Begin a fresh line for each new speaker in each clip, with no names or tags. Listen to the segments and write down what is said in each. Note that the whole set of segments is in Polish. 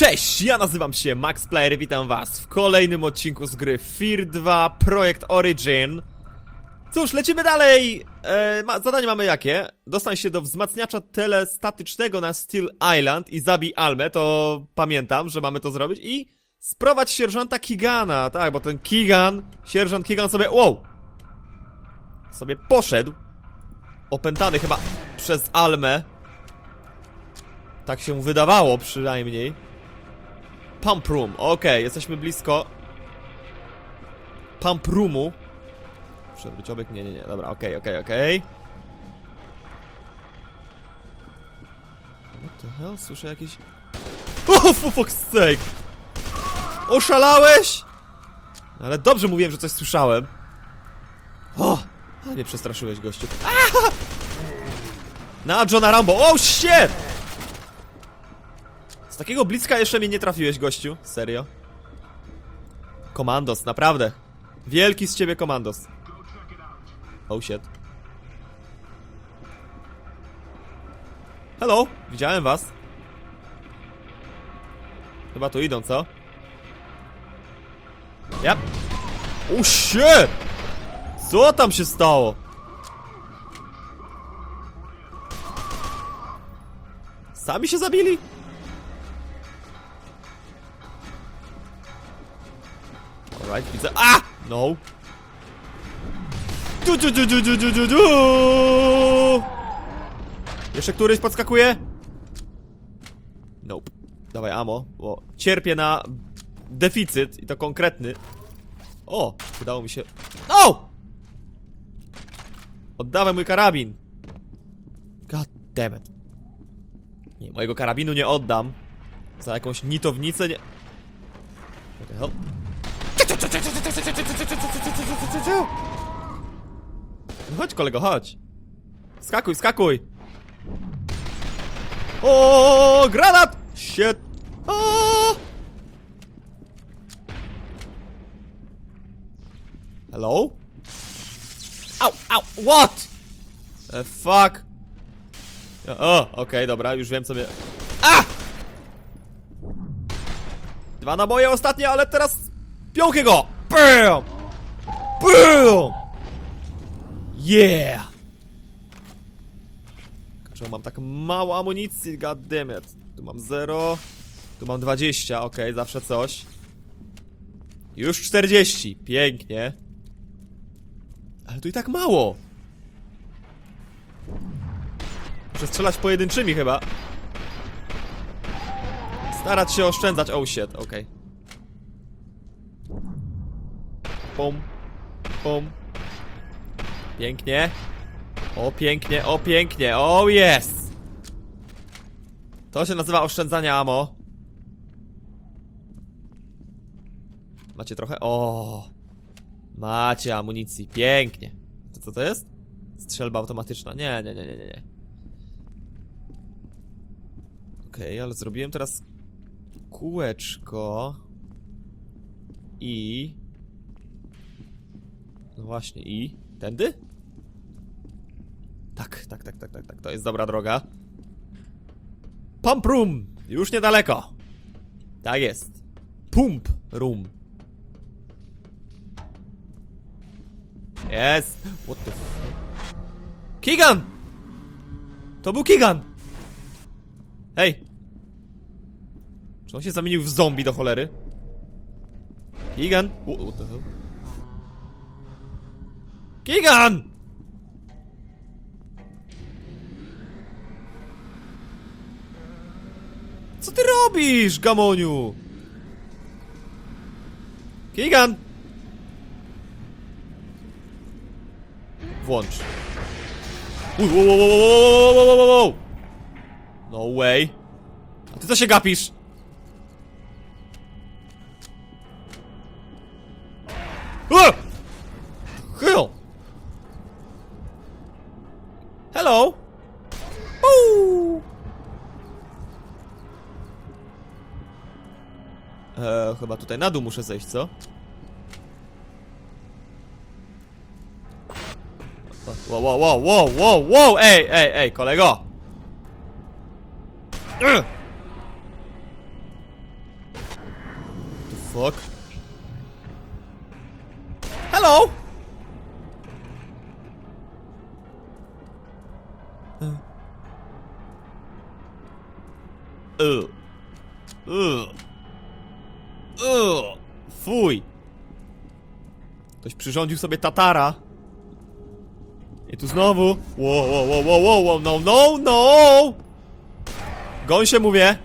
Cześć, ja nazywam się Max Player, witam was w kolejnym odcinku z gry Fear 2 Projekt Origin. Cóż, lecimy dalej! E, ma, zadanie mamy jakie? Dostań się do wzmacniacza telestatycznego na Steel Island i zabij Almę, to pamiętam, że mamy to zrobić i sprowadź sierżanta Kigana, tak, bo ten Kigan, sierżant Kigan sobie, wow! Sobie poszedł, opętany chyba przez Almę. Tak się wydawało przynajmniej. Pump Room, okej, jesteśmy blisko Pump Roomu Przewróć obieg, nie, nie, nie, dobra, okej, okej, okej What the hell, słyszę jakieś... Oh, for fuck's sake! Oszalałeś? Ale dobrze mówiłem, że coś słyszałem O! A nie przestraszyłeś, gościu Ah! Na Johna Rambo, oh shit! Takiego bliska jeszcze mnie nie trafiłeś, gościu. Serio. Komandos, naprawdę. Wielki z ciebie komandos. Oh shit. Hello, widziałem was. Chyba tu idą, co? Yep. Oh shit! Co tam się stało? Sami się zabili? Alright, widzę. A! No. Du, du, du, du, du, du, du, du. Jeszcze któryś podskakuje? Nope. Dawaj amo, bo cierpię na deficyt i to konkretny. O, udało mi się. No! Oddawaj mój karabin. God damn it. Nie, mojego karabinu nie oddam. Za jakąś nitownicę nie... What the hell? No chodź kolego, chodź. Skakuj, skakuj. O, granat! Shit. O! Hello? Au, au, what? The fuck? O, okej, dobra, już wiem co mnie... A! Dwa naboje ostatnie, ale teraz piąchy go! BAM! BAM! Yeah! Czemu mam tak mało amunicji, goddammit. Tu mam 0, tu mam 20, okej, zawsze coś. Już 40, pięknie. Ale tu i tak mało. Muszę strzelać pojedynczymi chyba. Starać się oszczędzać. Oh shit, okej. Pum. Pum. Pięknie. O pięknie, o pięknie, o jest! To się nazywa oszczędzanie amo. Macie trochę? O, Macie amunicji, pięknie. To co to jest? Strzelba automatyczna. Nie, nie, nie, nie, nie. Okej, ale zrobiłem teraz kółeczko i... No właśnie, i... Tędy? Tak, tak, tak, tak, tak, tak, to jest dobra droga. Pump room! Już niedaleko. Tak jest. Pump room. Jest. What the f... Kigan! To był Kigan! Hej! Czy on się zamienił w zombie do cholery? Kigan! Wha- What the hell? Gigan! Co ty robisz, gamoniu? Gigan! Włącz. No way. A ty co się gapisz? O! Chyba tutaj na dół muszę zejść, co? Wow, wow, wow, wow, wow, wow, ej, ej, ej, kolego! Ugh. The fuck? Fuj. Ktoś przyrządził sobie tatara. I tu znowu. Wow, wow, wow, wow, no, no, no! Goń się mówię.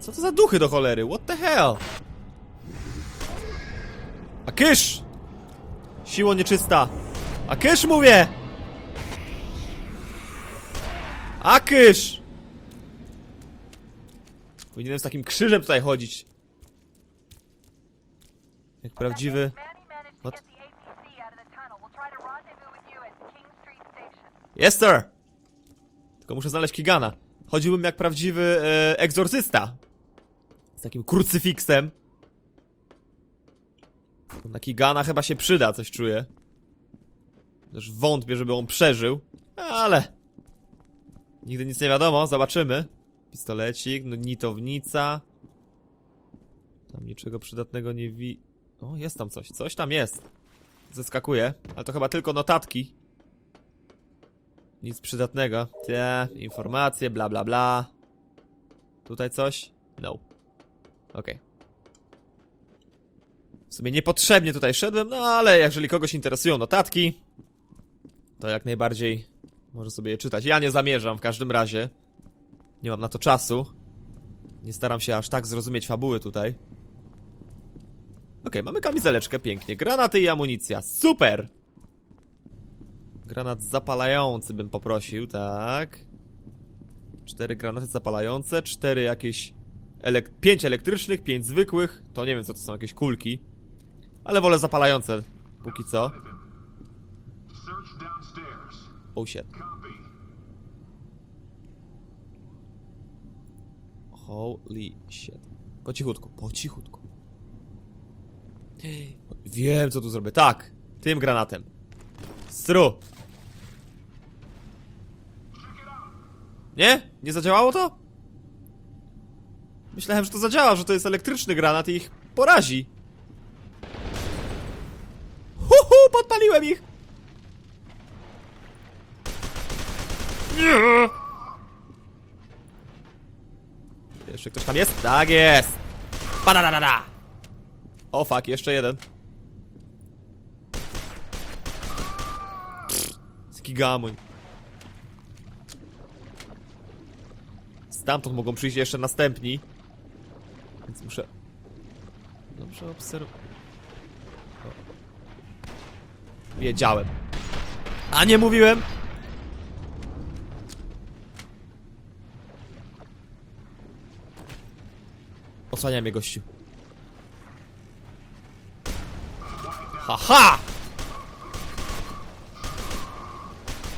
Co to za duchy do cholery? What the hell? A kysz! Siło nieczysta. A kysz mówię! A kysz! Powinienem z takim krzyżem tutaj chodzić. Jak prawdziwy. What? Yes, sir! Tylko muszę znaleźć Kigana. Chodziłbym jak prawdziwy e, egzorcysta. Z takim krucyfiksem. Na Kigana chyba się przyda, coś czuję. Też wątpię, żeby on przeżył. Ale... Nigdy nic nie wiadomo, zobaczymy. Pistolecik, no nitownica. Tam niczego przydatnego nie wi... O, jest tam coś, coś tam jest. Zeskakuje, ale to chyba tylko notatki. Nic przydatnego. Te, informacje, bla bla bla. Tutaj coś? No. Okej. W sumie niepotrzebnie tutaj szedłem, no ale jeżeli kogoś interesują notatki, to jak najbardziej może sobie je czytać. Ja nie zamierzam w każdym razie. Nie mam na to czasu. Nie staram się aż tak zrozumieć fabuły tutaj. Okej, mamy kamizeleczkę, pięknie. Granaty i amunicja. Super! Granat zapalający bym poprosił, tak. Cztery granaty zapalające, cztery jakieś... Elek pięć elektrycznych, pięć zwykłych. To nie wiem, co to są, jakieś kulki. Ale wolę zapalające, póki co. Oh shit. Holy shit. Po cichutku, po cichutku. Wiem, co tu zrobię. Tak, tym granatem. Stru. Nie? Nie zadziałało to? Myślałem, że to zadziała, że to jest elektryczny granat i ich porazi. Huhu, podpaliłem ich! Nie! Jeszcze ktoś tam jest? Tak jest! Padadadada! O fuck, jeszcze jeden. Skigamuń. Stamtąd mogą przyjść jeszcze następni. Więc muszę... Dobrze obserwować. Wiedziałem. A nie mówiłem! Osłaniaj mnie, gościu. Haha!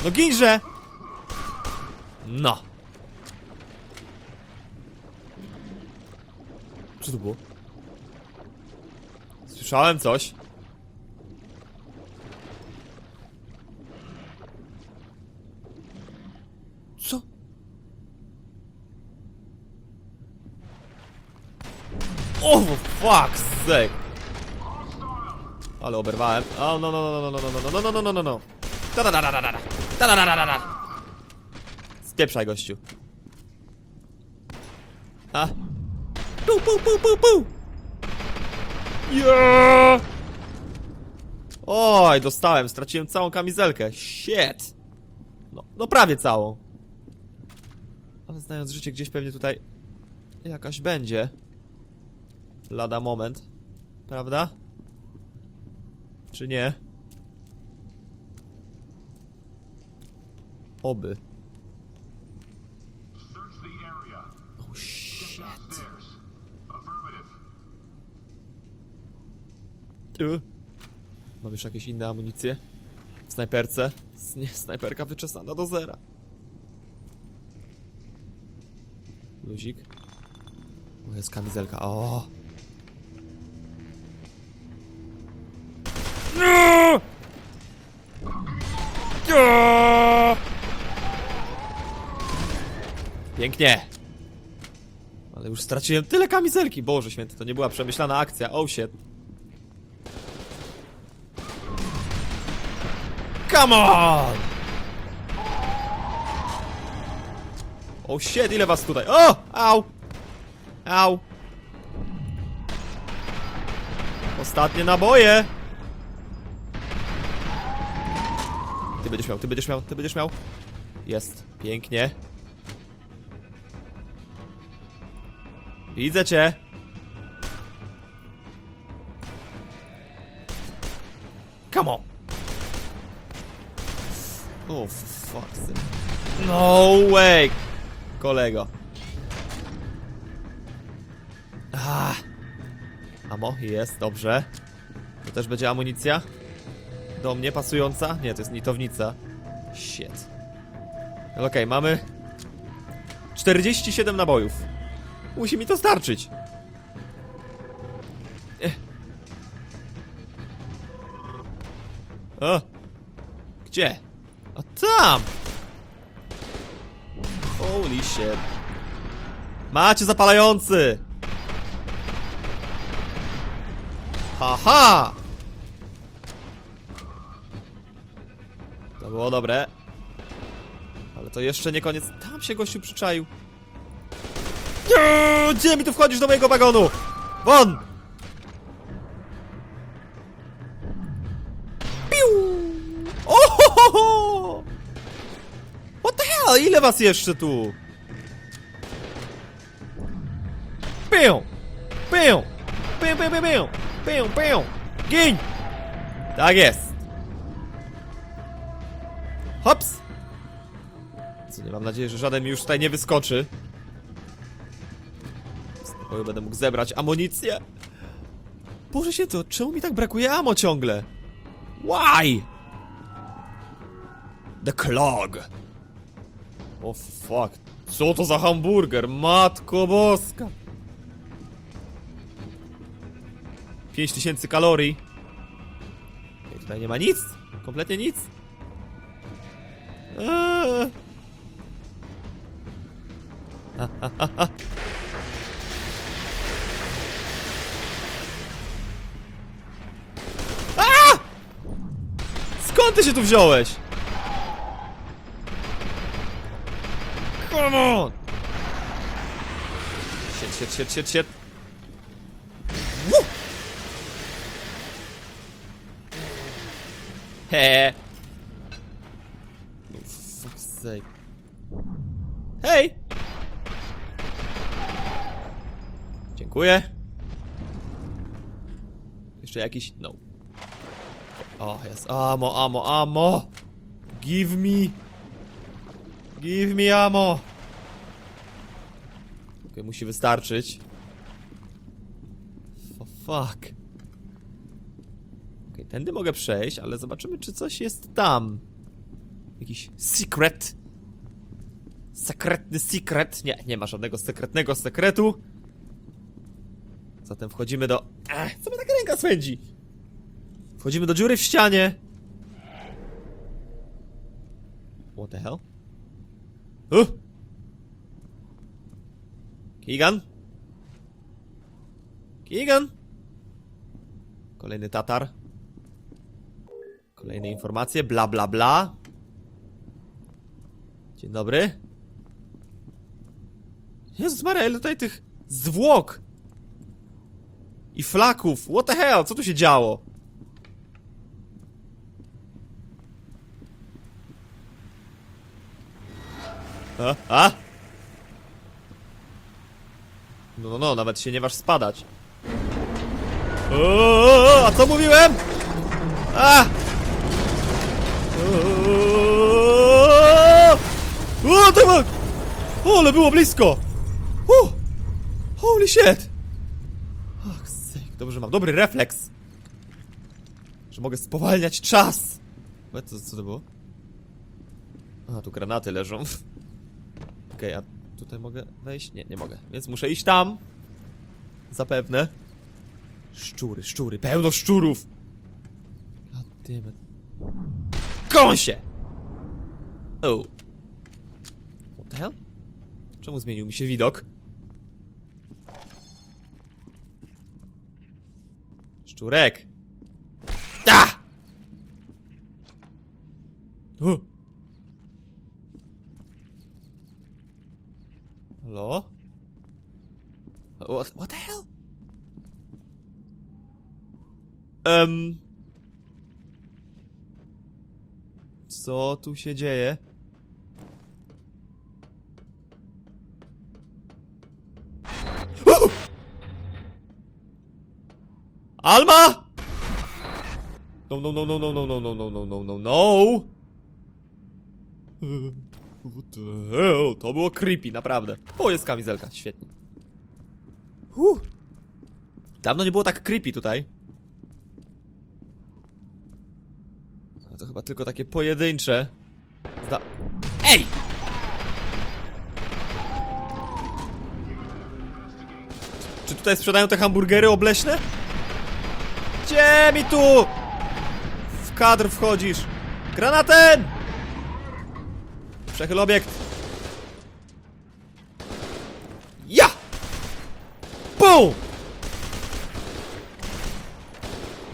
No ginże! No. Co to było? Słyszałem coś. Co? O, for fuck's sake! Ale oberwałem. O, no, no, no, no, no, no, no, no, no, no, no, no, no. Spieprzaj, gościu. A? Pu, pu, pu, pu, pu. Yeah! Oj, dostałem, straciłem całą kamizelkę. Shit. No, no prawie całą. Ale znając życie, gdzieś pewnie tutaj jakaś będzie. Lada moment. Prawda? Czy nie? Oby. Oh shit. Mam już jakieś inne amunicje? W snajperce? Nie, snajperka wyczesana do zera. Luzik. O, jest kamizelka. O! Pięknie! Ale już straciłem tyle kamizelki. Boże święty, to nie była przemyślana akcja. Oh shit. Come on! Oh shit, ile was tutaj? O! Au! Au! Ostatnie naboje! Ty będziesz miał, ty będziesz miał, ty będziesz miał. Jest, pięknie. Widzę cię. Come on. Oh, sake. No way! Kolego. Ah. Amo, jest, dobrze. To też będzie amunicja? Do mnie pasująca? Nie, to jest nitownica. Shit. Okej, mamy 47 nabojów. Musi mi to starczyć. Ech. O! Gdzie? A tam! Holy shit. Macie zapalający! Haha! Było dobre. Ale to jeszcze nie koniec. Tam się gościu przyczaił. Nie, Gdzie mi tu wchodzisz do mojego wagonu? Won! Piu! Ohohoho! What the hell? Ile was jeszcze tu? Pię! Pię! Pię, pię, pię, pię! Pię, pię! Gin! Tak jest! Hops! Co nie mam nadzieję, że żaden mi już tutaj nie wyskoczy. Z pokoju będę mógł zebrać amunicję. Boże się to, czemu mi tak brakuje amo ciągle? Why? The clog. O fuck. Co to za hamburger? Matko boska. 5000 kalorii. Ej, Tutaj nie ma nic. Kompletnie nic. Eee. Ha. A! Skąd ty się tu wziąłeś? Come on! Shit, shit, shit, shit, shit. Woo! He. Oh, sake. Hej! Dziękuję. Jeszcze jakiś... No. O, jest. Amo, amo, amo! Give me! Give me amo! Okej, musi wystarczyć. For fuck. Okej, tędy mogę przejść, ale zobaczymy, czy coś jest tam. Jakiś secret. Sekretny secret. Nie, nie ma żadnego sekretnego sekretu. Zatem wchodzimy do... Ech, co mnie taka ręka swędzi? Wchodzimy do dziury w ścianie. What the hell? Uh! Keegan? Keegan? Kolejny tatar. Kolejne informacje, bla bla bla. Dzień dobry. Jezus Maria, ile tutaj tych zwłok i flaków. What the hell? Co tu się działo? A? A? No, no, no, nawet się nie waż spadać. O, a co mówiłem? A! O, o, ma... O, ale było blisko! O! Holy shit! Ach, sake, dobrze mam dobry refleks. Że mogę spowalniać czas. Co, co to było? A, tu granaty leżą. Okej, a tutaj mogę wejść? Nie, nie mogę. Więc muszę iść tam. Zapewne. Szczury, szczury, pełno szczurów! God damn it. Kąsie! Oh. The hell? Czemu zmienił mi się widok? Szczurek! Ta! Uh. Halo? What, what the hell? Um. Co tu się dzieje? Alma! No, no, no, no, no, no, no, no, no, no, no, no, no! Eee, What the hell? To było creepy, naprawdę. O, jest kamizelka, świetnie. Huh. Dawno nie było tak creepy tutaj. To chyba tylko takie pojedyncze. Zda... Ej! Czy tutaj sprzedają te hamburgery obleśne? Gdzie mi tu? W kadr wchodzisz. Granatem! Przechyl obiekt. Ja! Bum!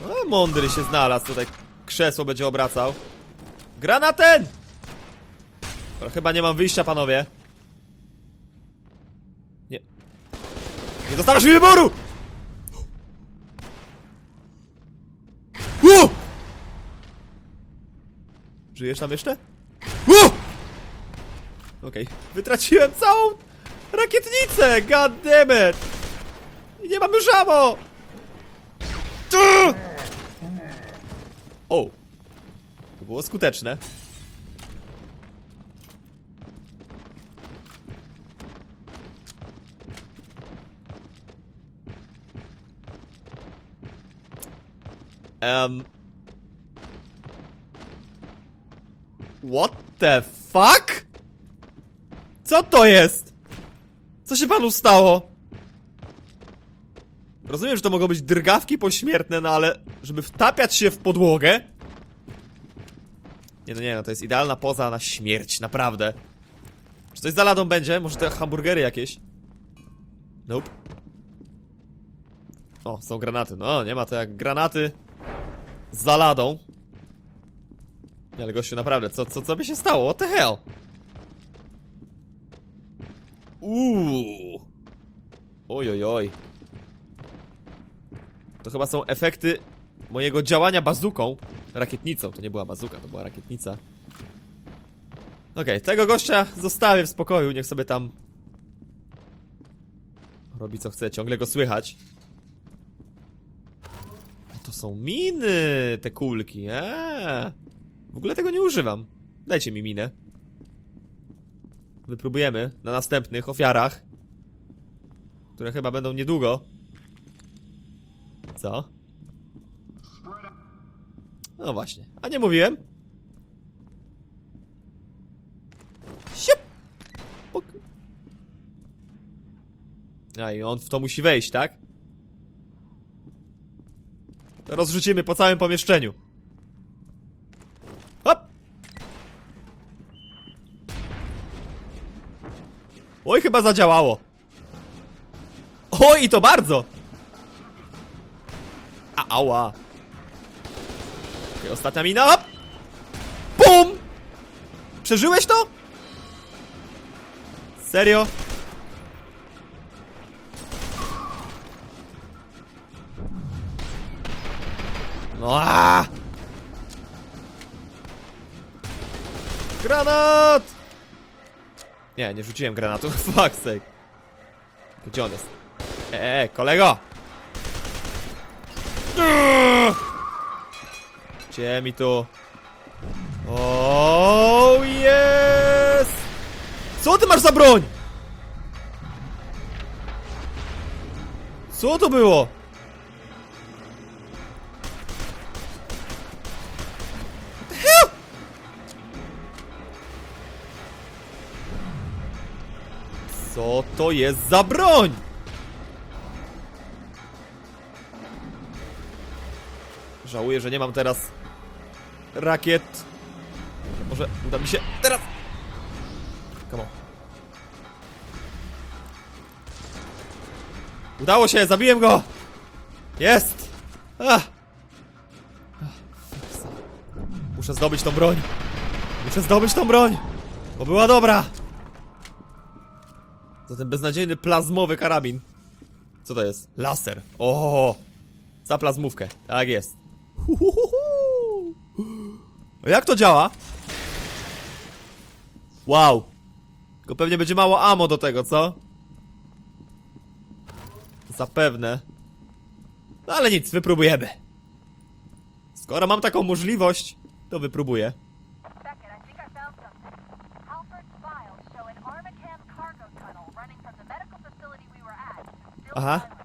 No, mądry się znalazł tutaj. Krzesło będzie obracał. Granatem! Dobra, chyba nie mam wyjścia, panowie. Nie. Nie zostawiasz mi wyboru! Żyjesz tam jeszcze? U! Okej, wytraciłem całą rakietnicę, god! I nie mam już ammo! O! To było skuteczne. Um. What the fuck? Co to jest? Co się panu stało? Rozumiem, że to mogą być drgawki pośmiertne, no ale żeby wtapiać się w podłogę? Nie no nie no, to jest idealna poza na śmierć, naprawdę. Czy coś za ladą będzie? Może te hamburgery jakieś? Nope. O, są granaty. No, nie ma to jak granaty za ladą. Nie, ale gościu, naprawdę, co, co, co by się stało? What the hell? Uuu. Oj, oj, oj. To chyba są efekty mojego działania bazuką. Rakietnicą. To nie była bazuka, to była rakietnica. Okej, tego gościa zostawię w spokoju, niech sobie tam robi co chce, ciągle go słychać. To są miny, te kulki, eee. W ogóle tego nie używam. Dajcie mi minę. Wypróbujemy na następnych ofiarach. Które chyba będą niedługo. Co? No właśnie. A nie mówiłem? Siup! A i on w to musi wejść, tak? Rozrzucimy po całym pomieszczeniu. Oj, chyba zadziałało. Oj, i to bardzo! A, ała. Okej, ostatnia mina. Bum! Przeżyłeś to? Serio? No! Granat! Nie, nie rzuciłem granatu, fuck sake. Gdzie on jest? Eee, kolego! Gdzie mi tu? O, jest! Co ty masz za broń? Co to było? Co to jest za broń? Żałuję, że nie mam teraz rakiet. Może uda mi się teraz. Come on. Udało się, zabiłem go! Jest! Ach, fiksa. Muszę zdobyć tą broń. Muszę zdobyć tą broń, bo była dobra. Za ten beznadziejny plazmowy karabin. Co to jest? Laser. O, za plazmówkę. Tak jest. Huhuhuhu. Jak to działa? Wow. Tylko pewnie będzie mało ammo do tego, co? Zapewne. No ale nic, wypróbujemy. Skoro mam taką możliwość, to wypróbuję.
Bet.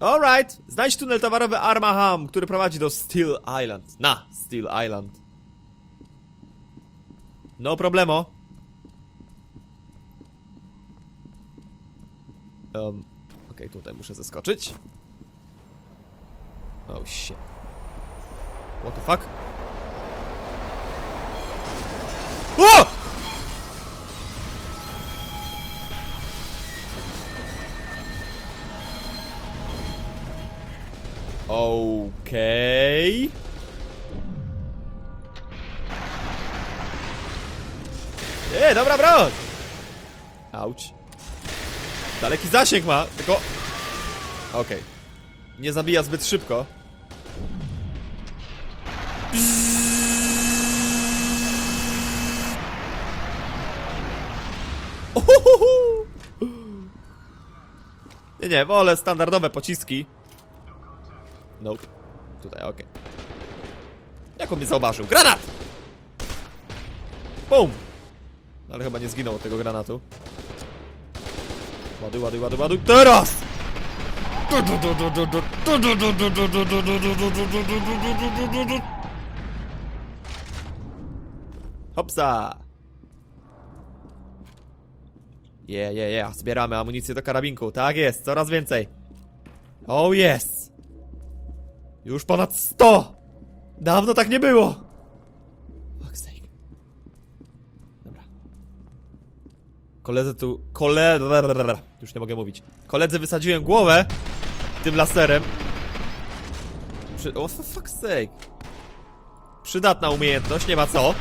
Alright, znajdź tunel towarowy Armaham, który prowadzi do Steel Island. Na Steel Island. No problemo. Um, Okej, tutaj muszę zeskoczyć. Oh shit. What the fuck? O! Okej. Nie, dobra broń! Auć. Daleki zasięg ma, tylko... Okej. Nie zabija zbyt szybko. Uhuhu. Nie, nie, wolę standardowe pociski. Nope. Tutaj, okej. Jak on mnie zauważył? Granat! Bum! Ale chyba nie zginął od tego granatu. Ładuj, ładuj, ładuj, ładuj. Teraz! Hopsa! Je, je, je, zbieramy amunicję do karabinku. Tak jest, coraz więcej. Oh yes! Już ponad 100! Dawno tak nie było! Fuck's sake. Dobra. Koledzy tu... Kole... Już nie mogę mówić. Koledzy wysadziłem głowę tym laserem. Przy... O, for fuck's sake. Przydatna umiejętność, nie ma co.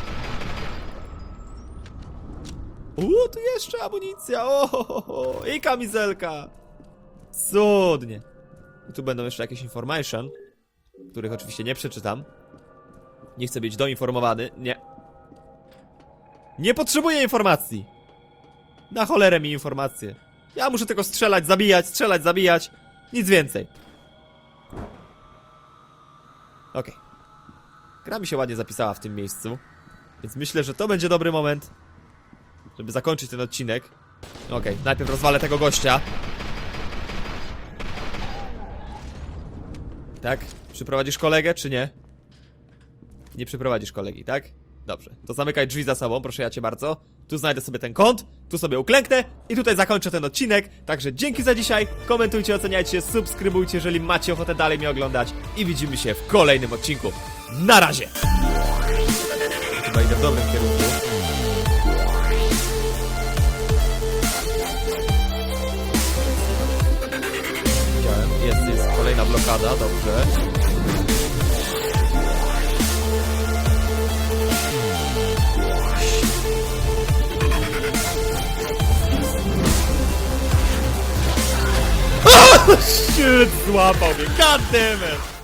Uuu, tu jeszcze amunicja! O. I kamizelka! Cudnie. I tu będą jeszcze jakieś information, których oczywiście nie przeczytam. Nie chcę być doinformowany. Nie. Nie potrzebuję informacji. Na cholerę mi informacje. Ja muszę tylko strzelać, zabijać, strzelać, zabijać. Nic więcej. Okej. Gra mi się ładnie zapisała w tym miejscu. Więc myślę, że to będzie dobry moment, żeby zakończyć ten odcinek. Okej, najpierw rozwalę tego gościa. Tak? Przyprowadzisz kolegę, czy nie? Nie przyprowadzisz kolegi, tak? Dobrze. To zamykaj drzwi za sobą, proszę ja cię bardzo. Tu znajdę sobie ten kąt, tu sobie uklęknę i tutaj zakończę ten odcinek. Także dzięki za dzisiaj. Komentujcie, oceniajcie, subskrybujcie, jeżeli macie ochotę dalej mnie oglądać. I widzimy się w kolejnym odcinku. Na razie! Chyba idę w dobrym kierunku. Widziałem, jest, jest kolejna blokada, dobrze. Shit, złapał mnie, god damn it!